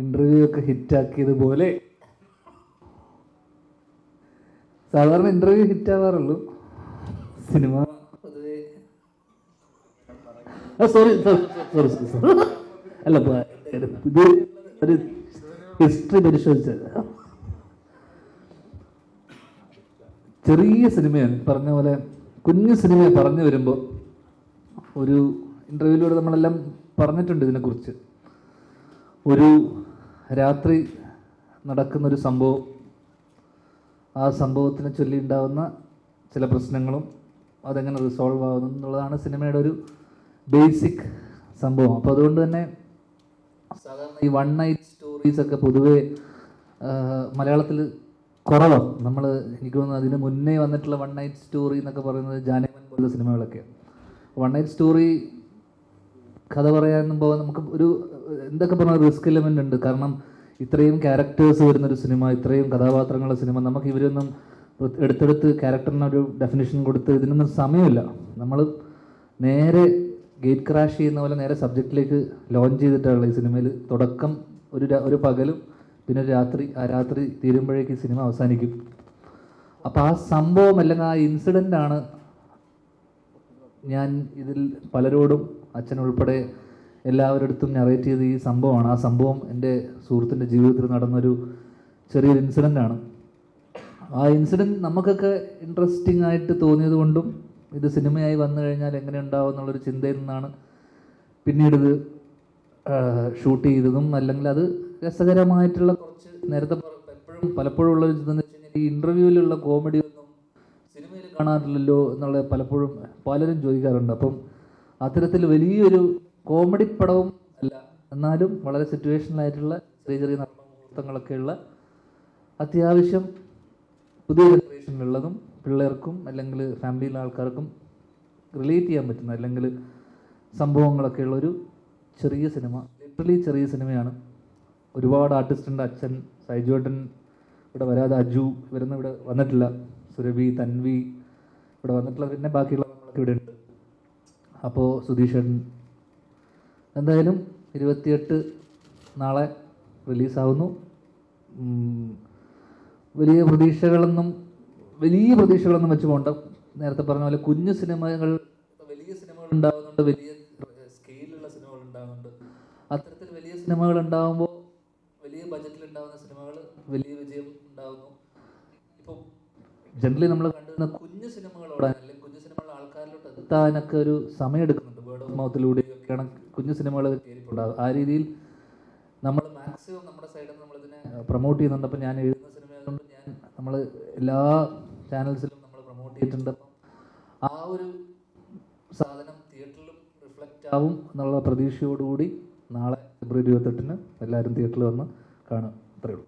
Interview ഒക്കെ ഹിറ്റാക്കിയതുപോലെ. സാധാരണ ഇന്റർവ്യൂ ഹിറ്റ് ആവാറുള്ളൂ സിനിമ. പൊതുവെ സോറി സോറി സോറി അല്ല ഇത് ഒരു ഹിസ്റ്ററി പരിശോധിച്ചത് ചെറിയ സിനിമയാണ് പറഞ്ഞ പോലെ കുഞ്ഞു സിനിമ പറഞ്ഞു വരുമ്പോൾ ഒരു ഇന്റർവ്യൂവിലൂടെ നമ്മളെല്ലാം പറഞ്ഞിട്ടുണ്ട് ഇതിനെക്കുറിച്ച്. ഒരു രാത്രി നടക്കുന്നൊരു സംഭവം ആ സംഭവത്തിനെ ചൊല്ലി ഉണ്ടാകുന്ന ചില പ്രശ്നങ്ങളും അതെങ്ങനെ റിസോൾവ് ആകുന്നു എന്നുള്ളതാണ് സിനിമയുടെ ഒരു ബേസിക് സംഭവം. അപ്പോൾ അതുകൊണ്ട് തന്നെ സാധാരണ ഈ വൺ നൈറ്റ് സ്റ്റോറീസ് ഒക്കെ പൊതുവേ മലയാളത്തിൽ കുറവാണ് നമ്മൾ എനിക്ക് തോന്നുന്നു അതിന് മുന്നേ വന്നിട്ടുള്ള വൺ നൈറ്റ് സ്റ്റോറി എന്നൊക്കെ പറയുന്നത് ജാനകൻ പോലുള്ള സിനിമകളൊക്കെയാണ് വൺ നൈറ്റ് സ്റ്റോറി കഥ പറയാൻ പോകാൻ നമുക്ക് ഒരു എന്തൊക്കെ പറഞ്ഞാൽ റിസ്ക് എലമെന്റ് ഉണ്ട്. കാരണം ഇത്രയും ക്യാരക്ടേഴ്സ് വരുന്നൊരു സിനിമ ഇത്രയും കഥാപാത്രങ്ങളുടെ സിനിമ നമുക്ക് ഇവരൊന്നും എടുത്തെടുത്ത് ക്യാരക്ടറിനൊരു ഡെഫിനേഷൻ കൊടുത്ത് ഇതിനൊന്നും സമയമില്ല. നമ്മൾ നേരെ ഗേറ്റ് ക്രാഷ് ചെയ്യുന്ന പോലെ നേരെ സബ്ജക്റ്റിലേക്ക് ലോഞ്ച് ചെയ്തിട്ടുള്ള ഈ സിനിമയിൽ തുടക്കം ഒരു ഒരു പകലും പിന്നെ രാത്രി ആ രാത്രി തീരുമ്പോഴേക്ക് ഈ സിനിമ അവസാനിക്കും. അപ്പോൾ ആ സംഭവം അല്ലെങ്കിൽ ആ ഇൻസിഡന്റ് ആണ് ഞാൻ ഇതിൽ പലരോടും അച്ഛൻ ഉൾപ്പെടെ എല്ലാവരടുത്തും നറേറ്റ് ചെയ്ത ഈ സംഭവമാണ്. ആ സംഭവം എന്റെ സുഹൃത്തിന്റെ ജീവിതത്തിൽ നടന്നൊരു ചെറിയൊരു ഇൻസിഡന്റ് ആണ്. ആ ഇൻസിഡന്റ് നമുക്കൊക്കെ ഇൻട്രസ്റ്റിംഗ് ആയിട്ട് തോന്നിയത് കൊണ്ടും ഇത് സിനിമയായി വന്നു കഴിഞ്ഞാൽ എങ്ങനെ ഉണ്ടാവും എന്നുള്ളൊരു ചിന്തയിൽ നിന്നാണ് പിന്നീട് ഇത് ഷൂട്ട് ചെയ്തതും അല്ലെങ്കിൽ അത് രസകരമായിട്ടുള്ള കുറച്ച് നേരത്തെ എപ്പോഴും പലപ്പോഴും ഉള്ള ഇതെന്ന് വെച്ച് കഴിഞ്ഞാൽ ഈ ഇന്റർവ്യൂവിലുള്ള കോമഡി ഒന്നും സിനിമയിൽ കാണാറില്ലല്ലോ എന്നുള്ള പലപ്പോഴും പലരും ചോദിക്കാറുണ്ട്. അപ്പം അത്തരത്തിൽ വലിയൊരു കോമഡി പടവും അല്ല. എന്നാലും വളരെ സിറ്റുവേഷനിലായിട്ടുള്ള ചെറിയ ചെറിയ നടന്ന മുഹൂർത്തങ്ങളൊക്കെയുള്ള അത്യാവശ്യം പുതിയ ജനറേഷനിലുള്ളതും പിള്ളേർക്കും അല്ലെങ്കിൽ ഫാമിലിയിലെ ആൾക്കാർക്കും റിലേറ്റ് ചെയ്യാൻ പറ്റുന്ന അല്ലെങ്കിൽ സംഭവങ്ങളൊക്കെ ഉള്ള ഒരു ചെറിയ സിനിമ ലിറ്ററലി ചെറിയ സിനിമയാണ് ഒരുപാട് ആർട്ടിസ്റ്റ് ഉണ്ട്. അച്ഛൻ സൈജുവേട്ടൻ ഇവിടെ വരാതെ അജു ഇവരൊന്നും ഇവിടെ വന്നിട്ടില്ല. സുരഭി തൻവി ഇവിടെ വന്നിട്ടുള്ള പിന്നെ ബാക്കിയുള്ള നമ്മളൊക്കെ ഇവിടെ ഉണ്ട്. അപ്പോൾ സുധീഷേട്ടൻ എന്തായാലും ഇരുപത്തിയെട്ട് നാളെ റിലീസാവുന്നു. വലിയ പ്രതീക്ഷകളൊന്നും വലിയ പ്രതീക്ഷകളൊന്നും വെച്ച് പോകണ്ട നേരത്തെ പറഞ്ഞ പോലെ കുഞ്ഞു സിനിമകൾ വലിയ സിനിമകൾ ഉണ്ടാകുന്നുണ്ട് വലിയ സ്കെയിലുള്ള സിനിമകൾ ഉണ്ടാകുന്നുണ്ട് അത്തരത്തിൽ വലിയ സിനിമകൾ ഉണ്ടാകുമ്പോൾ വലിയ ബജറ്റിൽ ഉണ്ടാകുന്ന സിനിമകൾ വലിയ വിജയം ഉണ്ടാകുന്നു ഇപ്പം ജനറലി നമ്മൾ കണ്ടുവരുന്ന കുഞ്ഞു സിനിമകളോട് അല്ലെങ്കിൽ കുഞ്ഞു സിനിമകൾ ആൾക്കാരിലോട്ട് എത്താനൊക്കെ ഒരു സമയം എടുക്കുന്നുണ്ട് മൗത്തിലൂടെയൊക്കെയാണ് കുഞ്ഞു സിനിമകൾ കയറിയിട്ടുണ്ടാകുക ആ രീതിയിൽ നമ്മൾ മാക്സിമം നമ്മുടെ സൈഡിൽ നിന്ന് നമ്മളിതിനെ പ്രൊമോട്ട് ചെയ്യുന്നുണ്ട്. അപ്പം ഞാൻ എഴുതുന്ന സിനിമ ഞാൻ നമ്മൾ എല്ലാ ചാനൽസിലും നമ്മൾ പ്രൊമോട്ട് ചെയ്തിട്ടുണ്ട്. ആ ഒരു സാധനം തിയേറ്ററിലും റിഫ്ലക്റ്റ് ആവും എന്നുള്ള പ്രതീക്ഷയോടുകൂടി നാളെ ഫെബ്രുവരി ഇരുപത്തെട്ടിന് എല്ലാവരും തിയേറ്ററിൽ വന്ന് കാണും അത്രയേ ഉള്ളൂ.